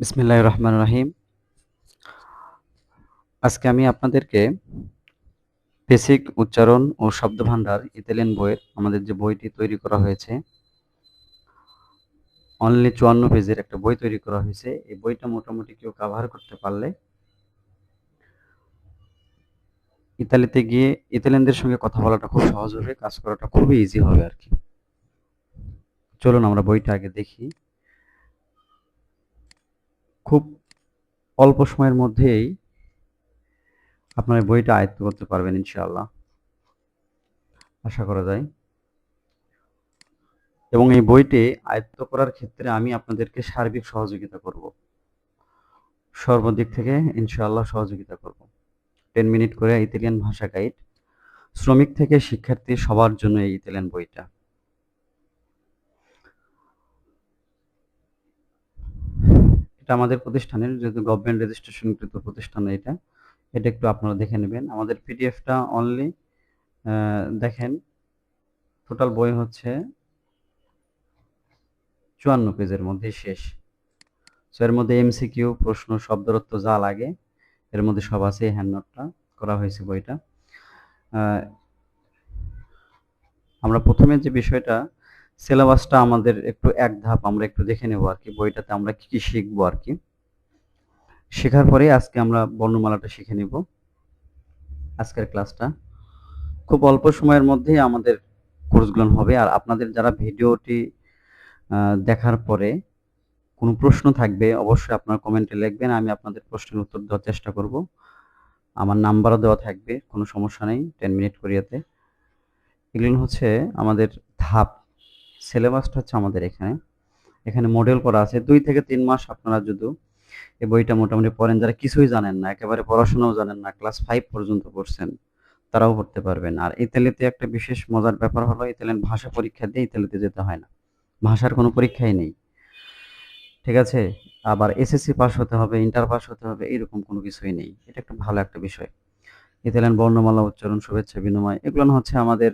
বিসমিল্লাহ রহমান রাহিম আজকে আমি আপনাদেরকে বেসিক উচ্চারণ ও শব্দভাণ্ডার ইতালিয়ান বইয়ের আমাদের যে বইটি তৈরি করা হয়েছে অনলি চুয়ান্ন পেজের একটা বই তৈরি করা হয়েছে। এই বইটা মোটামুটি কেউ কাভার করতে পারলে ইতালিতে গিয়ে ইতালিয়ানদের সঙ্গে কথা বলাটা খুব সহজ হবে, কাজ করাটা খুবই ইজি হবে আর কি। চলুন আমরা বইটা আগে দেখি। খুব অল্প সময়ের মধ্যেই আপনার বইটা আয়ত্ত করতে পারবেন ইনশাআল্লাহ। আশা করা যায়। এবং এই বইটি আয়ত্ত করার ক্ষেত্রে আমি আপনাদেরকে সার্বিক সহযোগিতা করব। সর্বদিক থেকে ইনশাআল্লাহ সহযোগিতা করব। টেন মিনিট করে ইতালিয়ান ভাষা গাইড। শ্রমিক থেকে শিক্ষার্থী সবার জন্য এই ইতালিয়ান বইটা। এটা আমাদের প্রতিষ্ঠানের যেহেতু গভর্নমেন্ট রেজিস্ট্রেশনকৃত প্রতিষ্ঠান এটা এটা একটু আপনারা দেখে নেবেন। আমাদের পিডিএফটা অনলি দেখেন টোটাল বই হচ্ছে চুয়ান্ন পেজের মধ্যে শেষ। সো এর মধ্যে এমসিকিউ প্রশ্ন শব্দরত্ব যা লাগে, এর মধ্যে সব আছে হ্যান্ড নোটটা করা হয়েছে বইটা। আমরা প্রথমে যে বিষয়টা সিলেবাসটা আমাদের একটু এক ধাপ, আমরা একটু দেখে নেব আর কি, বইটাতে আমরা কি কি শিখব আর কি। শেখার পরে আজকে আমরা বর্ণমালাটা শিখে নেব আজকের ক্লাসটা। খুব অল্প সময়ের মধ্যেই আমাদের কোর্সগুলো হবে, আর আপনাদের যারা ভিডিওটি দেখার পরে কোনো প্রশ্ন থাকবে, অবশ্যই আপনার কমেন্টে লিখবেন, আমি আপনাদের প্রশ্নের উত্তর দেওয়ার চেষ্টা করব। আমার নাম্বারও দেওয়া থাকবে, কোনো সমস্যা নেই, টেন মিনিট করিয়াতে। এগুলো হচ্ছে আমাদের ধাপ সিলেবাসটা হচ্ছে আমাদের এখানে। এখানে মডেল করা আছে। দুই থেকে তিন মাস আপনারা যদি এই বইটা মোটামুটি পড়েন, যারা কিছুই জানেন না, একেবারে পড়াশোনাও জানেন না ক্লাস ফাইভ পর্যন্ত পড়ছেন, তারাও পড়তে পারবেন। আর ইতালিতে একটা বিশেষ মজার ব্যাপার হলো, ইতালিয়ান ভাষা পরীক্ষা দিয়ে ইতালিতে যেতে হয় না। ভাষার কোনো পরীক্ষাই নেই। ঠিক আছে? আবার এসএসসি পাস হতে হবে ইন্টার পাস হতে হবে, এরকম কোনো কিছুই নেই। এটা একটা ভালো একটা বিষয়। ইতালিয়ান বর্ণমালা, উচ্চারণ, শুভেচ্ছা, বিনিময়, এগুলো হচ্ছে আমাদের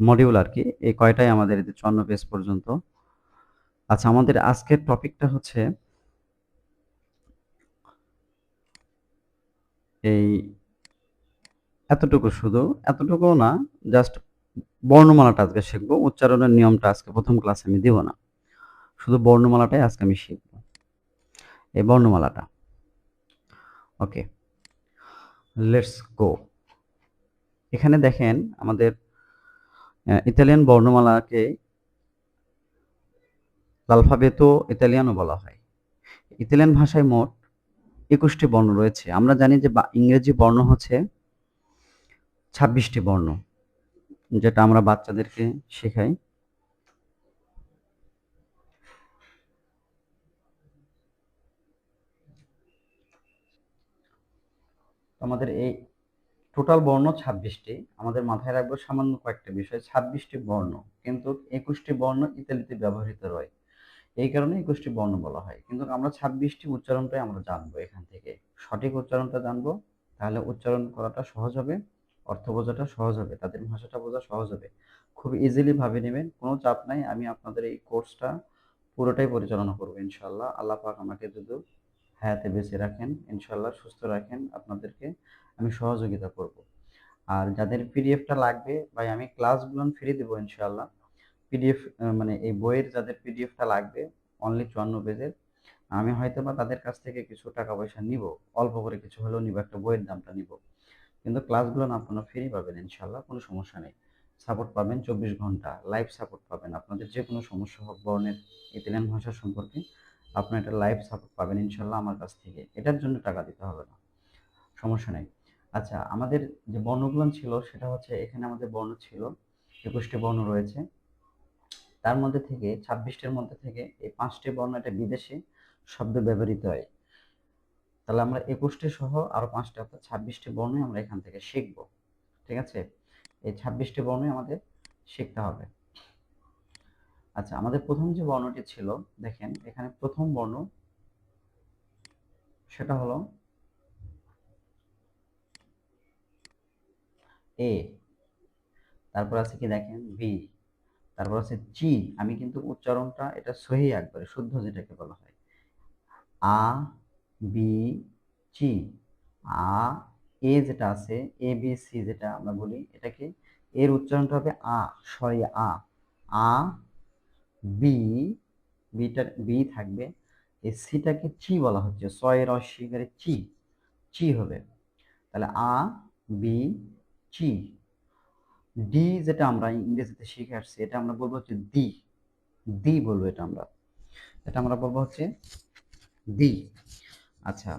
মডিউল আর কি, এই কয়টাই আমাদের চন্ন পেজ পর্যন্ত। আচ্ছা আমাদের আজকের টপিকটা হচ্ছে এই এতটুকু শুধু, এতটুকুও না জাস্ট বর্ণমালাটা আজকে শিখব, উচ্চারণের নিয়মটা আজকে প্রথম ক্লাসে আমি দিব না। শুধু বর্ণমালাটাই আজকে আমি শিখব। এই বর্ণমালাটা। ওকে লেটস গো এখানে দেখেন আমাদের ইতালিয়ান বর্ণমালাকে লালফাবেতো ইতালিয়ানও বলা হয়। ইতালিয়ান ভাষায় মোট একুশটি বর্ণ রয়েছে। আমরা জানি যে ইংরেজি বর্ণ হচ্ছে ছাব্বিশটি বর্ণ, যেটা আমরা বাচ্চাদেরকে শেখাই। আমাদের এই টোটাল বর্ণ ছাব্বিশটি। আমাদের মাথায় রাখব সামান্য কয়েকটা বিষয়। ছাব্বিশটি বর্ণ, কিন্তু একুশটি বর্ণ ইতালিতে ব্যবহৃত রয়। এই কারণে একুশটি বর্ণ বলা হয়। কিন্তু আমরা ছাব্বিশটি উচ্চারণটাই আমরা জানব এখান থেকে। সঠিক উচ্চারণটা জানব, তাহলে উচ্চারণ করাটা সহজ হবে, অর্থ বোঝাটা সহজ হবে, তাদের ভাষাটা বোঝা সহজ হবে। খুব ইজিলি ভাবে নেবেন, কোনো চাপ নাই। আমি আপনাদের এই কোর্সটা পুরোটাই পরিচালনা করব ইনশাল্লাহ আল্লাহ পাক আমাকে যদি হায়াতে বেঁচে রাখেন ইনশাল্লাহ সুস্থ রাখেন, আপনাদেরকে আমি সহযোগিতা করব। আর যাদের পিডিএফটা লাগবে, ভাই, আমি ক্লাসগুলো ফ্রি দেবো ইনশাল্লাহ পিডিএফ মানে এই বইয়ের যাদের পিডিএফটা লাগবে অনলি চুয়ান্ন পেজের, আমি হয়তো বা তাদের কাছ থেকে কিছু টাকা পয়সা নিব, অল্প করে কিছু হলেও নিব, একটা বইয়ের দামটা নিব। কিন্তু ক্লাসগুলো আপনারা ফ্রি পাবেন ইনশাল্লাহ কোনো সমস্যা নেই। সাপোর্ট পাবেন চব্বিশ ঘণ্টা, লাইভ সাপোর্ট পাবেন। আপনাদের যে কোনো সমস্যা হোক, বর্ণের, ইতালিয়ান ভাষা সম্পর্কে আপনার একটা লাইভ সাপোর্ট পাবেন ইনশাল্লাহ আমার কাছ থেকে। এটার জন্য টাকা দিতে হবে না। সমস্যা নেই। আচ্ছা আমাদের যে বর্ণগুলো ছিল, সেটা হচ্ছে এখানে আমাদের বর্ণ ছিল, একুশটি বর্ণ রয়েছে। তার মধ্যে থেকে, ছাব্বিশটির মধ্যে থেকে এই পাঁচটি বর্ণ এটা বিদেশি শব্দ ব্যবহৃত হয়। তাহলে আমরা একুশটি সহ আরও পাঁচটি, অর্থাৎ ছাব্বিশটি বর্ণই আমরা এখান থেকে শিখব। ঠিক আছে? এই ছাব্বিশটি বর্ণই আমাদের শিখতে হবে। আচ্ছা আমাদের প্রথম যে বর্ণটি ছিল, দেখেন, এখানে প্রথম বর্ণ সেটা হলো এ তারপর আছে কি দেখেন বি তারপর আছে জি আমি কিন্তু উচ্চারণটা এটা সহি একবারে, শুদ্ধ যেটাকে বলা হয়। আ বি চি আ এ যেটা আছে এ বি সি যেটা আমরা বলি, এটাকে, এর উচ্চারণটা হবে আ, সরি, আ আ বি বিটা বি থাকবে, এই সিটাকে চি বলা হচ্ছে ছয়ের অস্বীকারে চি চি হবে। তাহলে আ বি চি ডি যেটা আমরা ইংরেজিতে শিখে আসছি, এটা আমরা বলব হচ্ছে দি দি বলব এটা আমরা। এটা আমরা বলব হচ্ছে দি আচ্ছা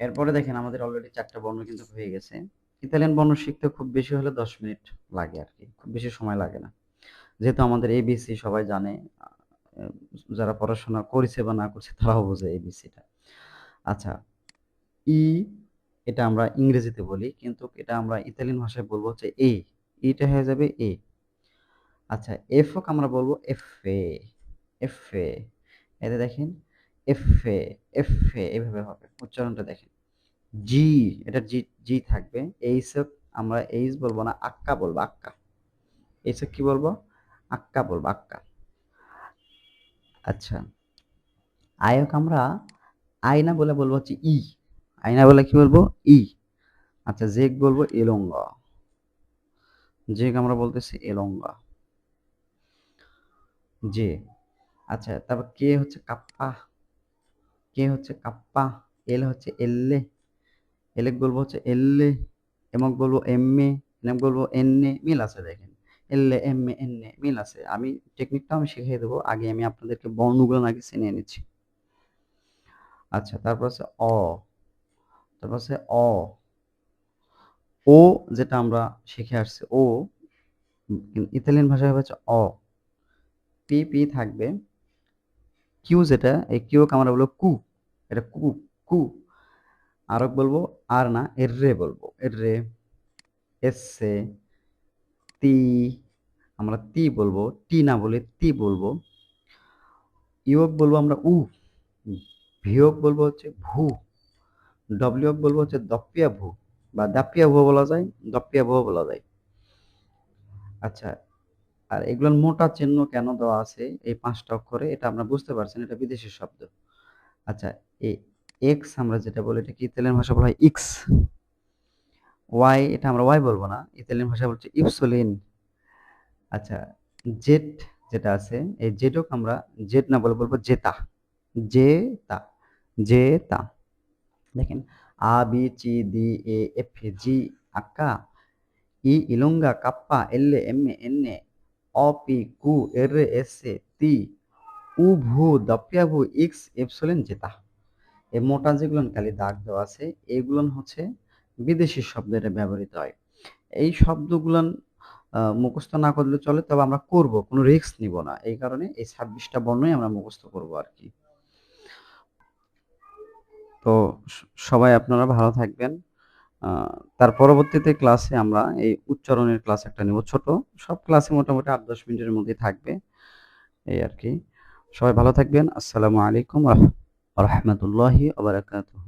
এরপরে দেখেন আমাদের অলরেডি চারটা বর্ণ কিন্তু হয়ে গেছে। ইতালিয়ান বর্ণ শিখতে খুব বেশি হলে দশ মিনিট লাগে আর কি, খুব বেশি সময় লাগে না। যেহেতু আমাদের এবিসি সবাই জানে যারা পড়াশোনা করেছে বা না করছে তারাও বোঝে এবিসিটা আচ্ছা ই এটা আমরা ইংরেজিতে বলি, কিন্তু এটা আমরা ইতালিয়ান ভাষায় বলব হচ্ছে এ ইটা হয়ে যাবে এ আচ্ছা এফ হোক আমরা বলব এফ এ এফ এ এতে দেখেন এফ এ এফ এ এভাবে হবে, উচ্চারণটা দেখেন। জি এটা জি জি থাকবে এইচ আমরা এইচ বলব না, আক্কা বলব, আক্কা। এইচ কি বলব? আক্কা বলব, আক্কা। আচ্ছা আয়ক আমরা আয়না বলে বলব হচ্ছে ই। আয়না বলে কি বলব? ই। আচ্ছা জেক বলব এলঙ্গা। জেক আমরা বলতেছি এলঙ্গা। জে। আচ্ছা তারপর কে হচ্ছে কাপ্পা? কে হচ্ছে কাপ্পা? এল হচ্ছে এল্লে এলেক বলব হচ্ছে এল্লে এমক বলব এমএ। এমক বলব এন এ মিল আছে দেখেন। এল্লে এমএ এনএ মিল আছে। আমি টেকনিকটা আমি শিখিয়ে দেবো। আগে আমি আপনাদেরকে বর্ণগুলো আগে চিনে নিচ্ছি। আচ্ছা তারপর হচ্ছে অ। তারপর হচ্ছে অ। ও যেটা আমরা শিখে আসছি, ও ইতালিয়ান ভাষায় হচ্ছে অ। পি পি থাকবে। কিউ যেটা, এই কিউকে আমরা বলব কু। এটা কু কু। আরও বলব আর না, এর রে বলব। এর রে, এসে তি, আমরা তি বলব, টি না বলে তি বলব। ইয়োগ বলব আমরা উ ভিয়োগ বলব হচ্ছে ভু ডব্লিউ বলব হচ্ছে দপ্পিয়া ভু, বা দাপ্পিয়া ভু বলা যায়, দপ্পিয়া ভু বলা যায়। আচ্ছা আর এগুলোর মোটা চিহ্ন কেন দেওয়া আছে এই পাঁচটা অক্ষরে, এটা আমরা বুঝতে পারছেন এটা বিদেশি শব্দ। আচ্ছা এই এক্স আমরা যেটা বলি, এটা কি ইতালিয়ান ভাষা বলা হয় ইক্স ওয়াই এটা আমরা ওয়াই বলব না, ইতালিয়ান ভাষা বলছে ইপসোলিন। আচ্ছা জেট যেটা আছে, এই জেটক আমরা জেট না বলে বলব জেতা। জেতা জেতা। দেখেন, আ, বি, চি, ডি, এ, এফ জি আক্কা ই, ইলুঙ্গা, কাপ্পা, এল, এম, এন, এ, অ, পি, কু, এর, এস, এ, তি, উ, ভু দপ্পিয়া ভু ইক্স এপসোলেন, জেতা। এই মোটা যেগুলো খালি দাগ দেওয়া আছে এগুলো হচ্ছে বিদেশি শব্দ এটা ব্যবহৃত হয়। এই শব্দগুলো মুখস্থ না করলে চলে, তবে আমরা করব, কোনো রিস্ক নিব না। এই কারণে এই ছাব্বিশটা বর্ণই আমরা মুখস্থ করব আর কি। তো সবাই আপনারা ভালো থাকবেন। তার পরবর্তীতে ক্লাসে আমরা এই উচ্চারণের ক্লাস একটা নেব, ছোট। সব ক্লাসে মোটামুটি আট দশ মিনিটের মধ্যে থাকবে। এই আর কি। সবাই ভালো থাকবেন। আসসালামু আলাইকুম রহমতুল্লাহি আবরাকাতুহ